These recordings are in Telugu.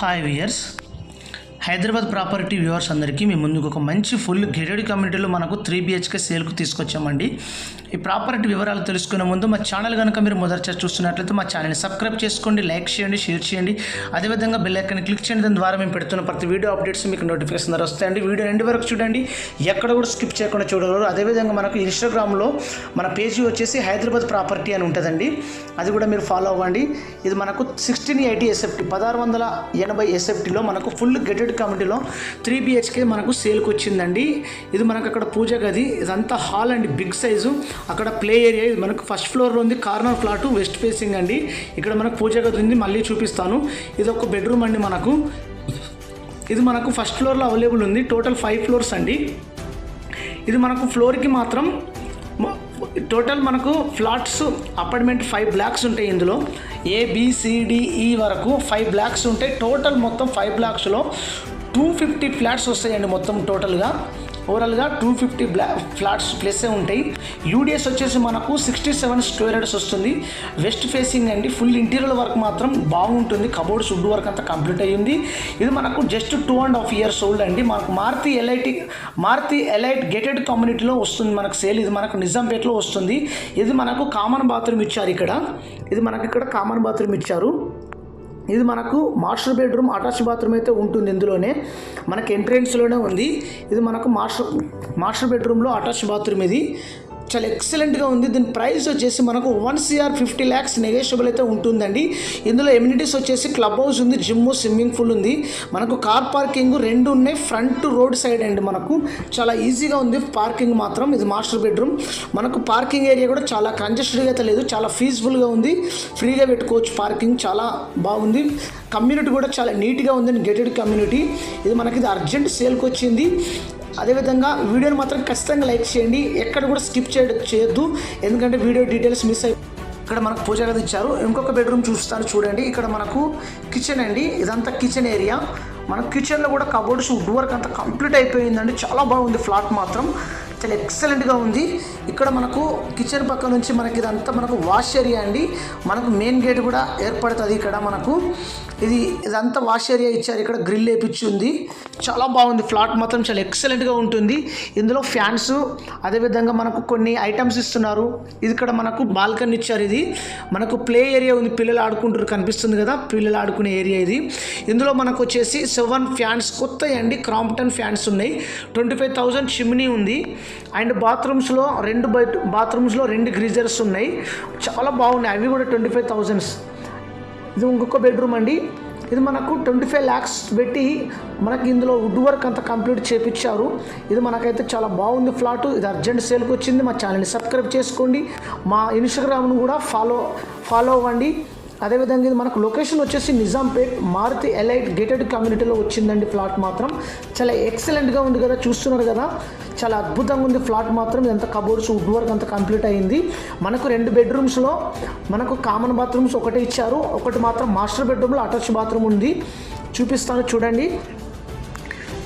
Hi viewers Hyderabad property viewers అందరికీ మీ ముందుకు ఒక మంచి ఫుల్ గెటెడ్ కమ్యూనిటీలో మనకు త్రీ బిహెచ్కే సేల్కు తీసుకొచ్చామండి. ఈ ప్రాపర్టీ వివరాలు తెలుసుకునే ముందు మా ఛానల్ కనుక మీరు మొదటిసారి చూస్తున్నట్లయితే మా ఛానల్ని సబ్స్క్రైబ్ చేసుకోండి లైక్ చేయండి షేర్ చేయండి. అదేవిధంగా బెల్ ఐకాన్ క్లిక్ చేయండి దాని ద్వారా మేము పెడుతున్న ప్రతి వీడియో అప్డేట్స్ మీకు నోటిఫికేషన్ ద్వారా వస్తాయండి. వీడియో ఎండ్ వరకు చూడండి. ఎక్కడ కూడా స్కిప్ చేయకుండా చూడగలరు. అదేవిధంగా మనకు ఇన్స్టాగ్రామ్లో మన పేజీ వచ్చేసి హైదరాబాద్ ప్రాపర్టీ అని ఉంటుందండి. అది కూడా మీరు ఫాలో అవ్వండి. ఇది మనకు సిక్స్టీన్ ఎయిటీ ఎస్ఎఫ్టీ పదహారు వందల ఎనభై ఎస్ఎఫ్టీలో మనకు ఫుల్ గెటెడ్ కమిటీలో త్రీ బిహెచ్కే మనకు సేల్కి వచ్చిందండి. ఇది మనకు అక్కడ పూజ గది ఇదంతా హాల్ అండి బిగ్ సైజు. అక్కడ ప్లే ఏరియా ఇది మనకు ఫస్ట్ ఫ్లోర్లో ఉంది కార్నర్ ఫ్లాట్ వెస్ట్ ఫేసింగ్ అండి. ఇక్కడ మనకు పూజ గది ఉంది మళ్ళీ చూపిస్తాను. ఇది ఒక బెడ్రూమ్ అండి మనకు. ఇది మనకు ఫస్ట్ ఫ్లోర్లో అవైలబుల్ ఉంది టోటల్ ఫైవ్ ఫ్లోర్స్ అండి. ఇది మనకు ఫ్లోర్కి మాత్రం టోటల్ మనకు ఫ్లాట్స్ అపార్ట్మెంట్ ఫైవ్ బ్లాక్స్ ఉంటాయి ఇందులో. A B C D E e వరకు ఫైవ్ బ్లాక్స్ ఉంటాయి. టోటల్ మొత్తం ఫైవ్ బ్లాక్స్లో టూ ఫిఫ్టీ ఫ్లాట్స్ వస్తాయండి మొత్తం టోటల్గా. ఓవరాల్గా టూ ఫిఫ్టీ బ్లా ఫ్లాట్స్ ప్లస్సే ఉంటాయి. యూడిఎస్ వచ్చేసి మనకు సిక్స్టీ సెవెన్ స్క్వేర్ యార్డ్స్ వస్తుంది. వెస్ట్ ఫేసింగ్ అండి ఫుల్ ఇంటీరియర్ వర్క్ మాత్రం బాగుంటుంది. కబోర్డ్స్ వుడ్ వర్క్ అంతా కంప్లీట్ అయ్యింది. ఇది మనకు just two and half years old అండి. మనకు Maruti L I T Maruti elite gated కమ్యూనిటీలో వస్తుంది మనకు సేల్ ఇది మనకు నిజాంపేటలో వస్తుంది. ఇది మనకు కామన్ బాత్రూమ్ ఇచ్చారు ఇక్కడ. ఇది మనకి ఇక్కడ కామన్ బాత్రూమ్ ఇచ్చారు. ఇది మనకు మాస్టర్ బెడ్రూమ్ అటాచ్ బాత్రూమ్ అయితే ఉంటుంది ఇందులోనే. మనకి ఎంట్రెన్స్లోనే ఉంది. ఇది మనకు మాస్టర్ మాస్టర్ బెడ్రూమ్లో అటాచ్ బాత్రూమ్ ఇది. చాలా ఎక్సలెంట్గా ఉంది. దీని ప్రైస్ వచ్చేసి మనకు one CR fifty lakhs negotiable అయితే ఉంటుందండి. ఇందులో ఎమ్యూనిటీస్ వచ్చేసి క్లబ్ హౌస్ ఉంది జిమ్ స్విమ్మింగ్ పూల్ ఉంది. మనకు కార్ పార్కింగ్ రెండు ఉన్నాయి. ఫ్రంట్ రోడ్ సైడ్ అండి మనకు. చాలా ఈజీగా ఉంది పార్కింగ్ మాత్రం. ఇది మాస్టర్ బెడ్రూమ్ మనకు పార్కింగ్ ఏరియా కూడా చాలా కంజెస్టెడ్గా అయితే లేదు. చాలా ఫీజుఫుల్గా ఉంది. ఫ్రీగా పెట్టుకోవచ్చు పార్కింగ్ చాలా బాగుంది. కమ్యూనిటీ కూడా చాలా నీట్గా ఉంది గెటెడ్ కమ్యూనిటీ ఇది మనకి ఇది అర్జెంట్ సేల్కి వచ్చింది. అదేవిధంగా వీడియోని మాత్రం ఖచ్చితంగా లైక్ చేయండి. ఎక్కడ కూడా స్కిప్ చేయడం చేయొద్దు. ఎందుకంటే వీడియో డీటెయిల్స్ మిస్ అయి ఇక్కడ మనకు పూజ గది ఇచ్చారు. ఇంకొక బెడ్రూమ్ చూస్తారు చూడండి. ఇక్కడ మనకు కిచెన్ అండి. ఇదంతా కిచెన్ ఏరియా. మన కిచెన్లో కూడా కబోర్డ్స్ వుడ్ వర్క్ అంతా కంప్లీట్ అయిపోయిందండి. చాలా బాగుంది ఫ్లాట్ మాత్రం. చాలా ఎక్సలెంట్గా ఉంది. ఇక్కడ మనకు కిచెన్ పక్క నుంచి మనకి ఇదంతా మనకు వాష్ ఏరియా అండి. మనకు మెయిన్ గేట్ కూడా ఏర్పడుతుంది ఇక్కడ మనకు. ఇది ఇదంతా వాష్ ఏరియా ఇచ్చారు. ఇక్కడ గ్రిల్ వేపించి ఉంది. చాలా బాగుంది. ఫ్లాట్ మాత్రం చాలా ఎక్సలెంట్గా ఉంటుంది. ఇందులో ఫ్యాన్స్ అదేవిధంగా మనకు కొన్ని ఐటమ్స్ ఇస్తున్నారు. ఇది ఇక్కడ మనకు బాల్కనీ ఇచ్చారు ఇది. మనకు ప్లే ఏరియా ఉంది. పిల్లలు ఆడుకుంటారు కనిపిస్తుంది కదా. పిల్లలు ఆడుకునే ఏరియా ఇది. ఇందులో మనకు వచ్చేసి సెవెన్ ఫ్యాన్స్ కొత్త అండి. క్రాంప్టన్ ఫ్యాన్స్ ఉన్నాయి. ట్వంటీ ఫైవ్ థౌజండ్ చిమ్నీ ఉంది. అండ్ బాత్రూమ్స్లో రెండు బెడ్ బాత్రూమ్స్లో రెండు గ్రీజర్స్ ఉన్నాయి. చాలా బాగున్నాయి. అవి కూడా ట్వంటీ ఫైవ్ థౌజండ్స్ ఇది ఇంకొక బెడ్రూమ్ అండి. ఇది మనకు ట్వంటీ ఫైవ్ ల్యాక్స్ పెట్టి మనకి ఇందులో వుడ్ వర్క్ అంతా కంప్లీట్ చేపించారు ఇది మనకైతే చాలా బాగుంది ఫ్లాట్. ఇది అర్జెంట్ సేల్కి వచ్చింది. మా ఛానల్ని సబ్స్క్రైబ్ చేసుకోండి. మా ఇన్స్టాగ్రామ్ను కూడా ఫాలో ఫాలో అవ్వండి. అదేవిధంగా ఇది మనకు లొకేషన్ వచ్చేసి నిజాంపేట్ మారుతి ఎలైట్ గేటెడ్ కమ్యూనిటీలో వచ్చిందండి ఫ్లాట్ మాత్రం. చాలా ఎక్సలెంట్గా ఉంది కదా చూస్తున్నారు కదా. చాలా అద్భుతంగా ఉంది ఫ్లాట్ మాత్రం. ఇదంతా కబోర్డ్స్ వుడ్ వర్క్ అంతా కంప్లీట్ అయ్యింది మనకు రెండు బెడ్రూమ్స్లో మనకు కామన్ బాత్రూమ్స్ ఒకటి ఇచ్చారు. ఒకటి మాత్రం మాస్టర్ బెడ్రూమ్లో అటాచ్ బాత్రూమ్ ఉంది. చూపిస్తాను చూడండి.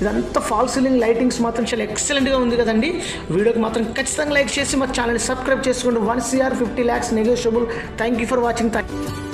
ఇదంతా ఫాల్ సీలింగ్ లైటింగ్స్ మాత్రం చాలా ఎక్సలెంట్గా ఉంది కదండి. వీడియోకి మాత్రం ఖచ్చితంగా లైక్ చేసి మా ఛానల్ని సబ్స్క్రైబ్ చేసుకోండి. One CR fifty lakhs negotiable thank you for watching thank